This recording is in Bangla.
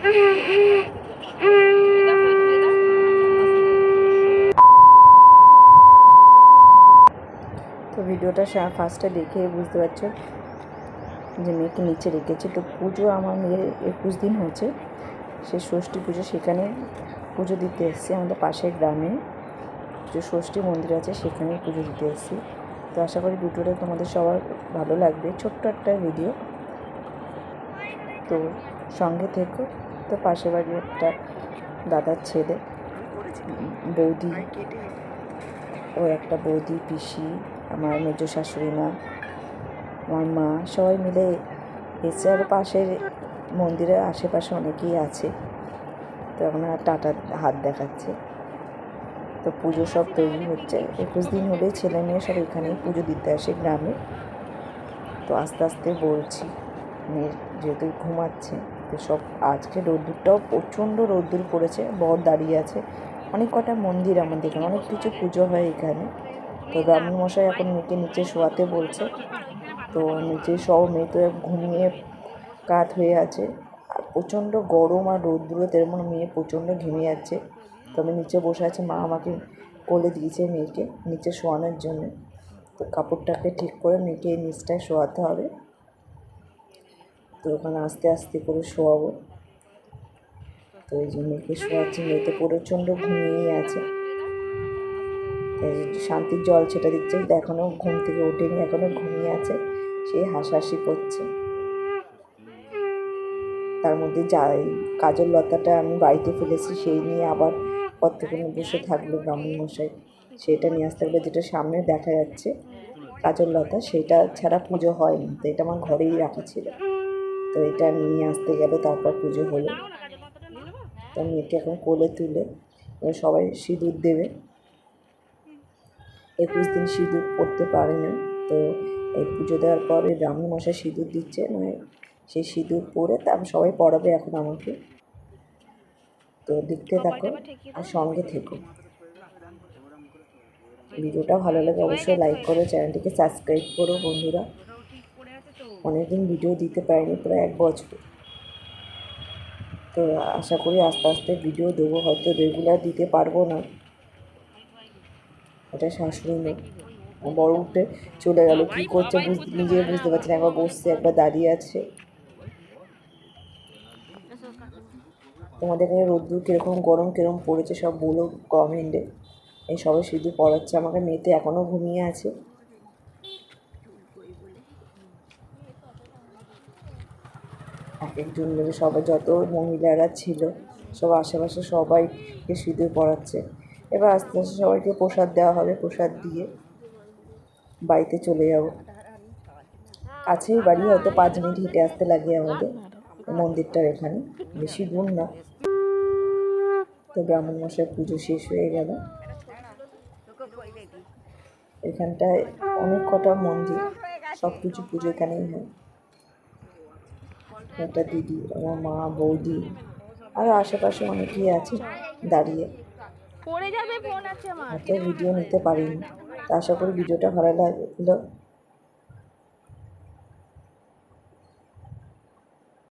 তো ভিডিওটা ফার্স্টে দেখে বুঝতে পারছ যে মেয়েকে নিচে রেখেছে। তো পুজো আমার মেয়ের একুশ দিন হচ্ছে সে ষষ্ঠী পুজো সেখানে পুজো দিতে এসেছি আমাদের পাশের গ্রামে। যে ষষ্ঠী মন্দির আছে সেখানেই পুজো দিতে এসেছি। তো আশা করি ভিডিওটা তোমাদের সবার ভালো লাগবে। ছোট্ট একটা ভিডিও। তো সঙ্গে থেকো। তো পাশের বাড়ির একটা দাদার ছেলে। বৌদি। ও একটা বৌদি, পিসি, আমার মেজো শাশুড়ি মা, আমার মা, সবাই মিলে এসে আর পাশের মন্দিরের আশেপাশে অনেকেই আছে। তো এখন টাটা হাত দেখাচ্ছে। তো পুজো সব তৈরি হচ্ছে। একুশ দিন হলেই ছেলে মেয়ে সব এখানেই পুজো দিতে আসে গ্রামে। তো আস্তে আস্তে বলছি, মেয়ের যেহেতু ঘুমাচ্ছে তো সব আজকে রোদ্দুরটাও প্রচণ্ড রোদ্দুর পড়েছে, বর দাঁড়িয়ে আছে। অনেক কটা মন্দির আমাদের এখানে, অনেক কিছু পুজো হয় এখানে। তো ব্রাহ্মণ মশাই এখন মেয়েকে নিচে শোয়াতে বলছে। তো নিচে সব মেয়ে তো ঘুমিয়ে কাত হয়ে আছে। আর প্রচণ্ড গরম আর রোদ্দুরে তেমন মেয়ে প্রচণ্ড ঘেমে যাচ্ছে। তো আমি নিচে বসে আছে, মা আমাকে কোলে দিয়েছে মেয়েকে নিচে শোয়ানোর জন্য। তো কাপড়টাকে ঠিক করে মেয়েকে নিচটায় শোয়াতে হবে। তো ওখানে আস্তে আস্তে করে শোয়াবো। তো এই যে মেয়েকে শোয়াচ্ছি, মেয়ে তো প্রচণ্ড ঘুমিয়েই আছে। শান্তির জল ছেটা দিচ্ছে এখনও ঘুম থেকে ওঠেনি এখনও ঘুমিয়ে আছে। সে হাসাহাসি করছে। তার মধ্যে যাই কাজল লতাটা আমি বাড়িতে ফেলেছি, সেই নিয়ে আবার কতক্ষণ বসে থাকল ব্রাহ্মণ মশাই। সেটা নিয়ে আসতে হবে যেটা সামনে দেখা যাচ্ছে, কাজল লতা, সেটা ছাড়া পুজো হয়নি, তো এটা আমার ঘরেই রাখা ছিল। তো এটা নিয়ে আসতে গেলে তারপর পুজো হলো। তো মেয়েকে এখন কোলে তুলে সবাই সিঁদুর দেবে। একুশ দিন সিঁদুর পড়তে পারে না। তো এই পুজো দেওয়ার পরে ব্রাহ্মণ মশাই সিঁদুর দিচ্ছে মানে সেই সিঁদুর পরে তারপর সবাই পড়াবে এখন আমাকে। তো দেখতে থাকো আর সঙ্গে থেকো। ভিডিওটা ভালো লাগে অবশ্যই লাইক করো, চ্যানেলটিকে সাবস্ক্রাইব করো বন্ধুরা। অনেকদিন ভিডিও দিতে পারিনি, প্রায় এক বছর। তো আশা করি আস্তে আস্তে ভিডিও দেবো, হয়তো রেগুলার দিতে পারব না। এটা শাশুড়ি মেয়ে বড় উঠে চলে গেল, কী করছে নিজে বুঝতে পারছি না, একবার বসছে, একবার দাঁড়িয়ে আছে। তোমাদের এখানে রোদ্দুর কীরকম, গরম কীরকম পড়েছে সব বলো কমেন্টে এই সবে সিঁদুর পড়াচ্ছে, আমাকে মেয়েতে এখনও ঘুমিয়ে আছে। এক একজন মিলে সবাই যত মহিলারা ছিল, সব আশেপাশে সবাইকে সিঁদুর পড়াচ্ছে এবার আস্তে আস্তে সবাইকে প্রসাদ দেওয়া হবে, প্রসাদ দিয়ে বাড়িতে চলে যাব। কাছেই বাড়ি, হয়তো পাঁচ মিনিট হেঁটে আসতে লাগে আমাদের। মন্দিরটার এখানে। বেশি দূর না। তো ব্রাহ্মণ মশাই পুজো শেষ হয়ে গেল। এখানটায় অনেক কটা মন্দির। সব কিছু পুজো এখানেই হয়। একটা দিদি আমার মা বৌদি আর আশেপাশে অনেকেই আছে দাঁড়িয়ে। পড়ে যাবে ফোন আছে আমার। তো ভিডিও নিতে পারিনি। আশা করি ভিডিওটা ভালো লাগল।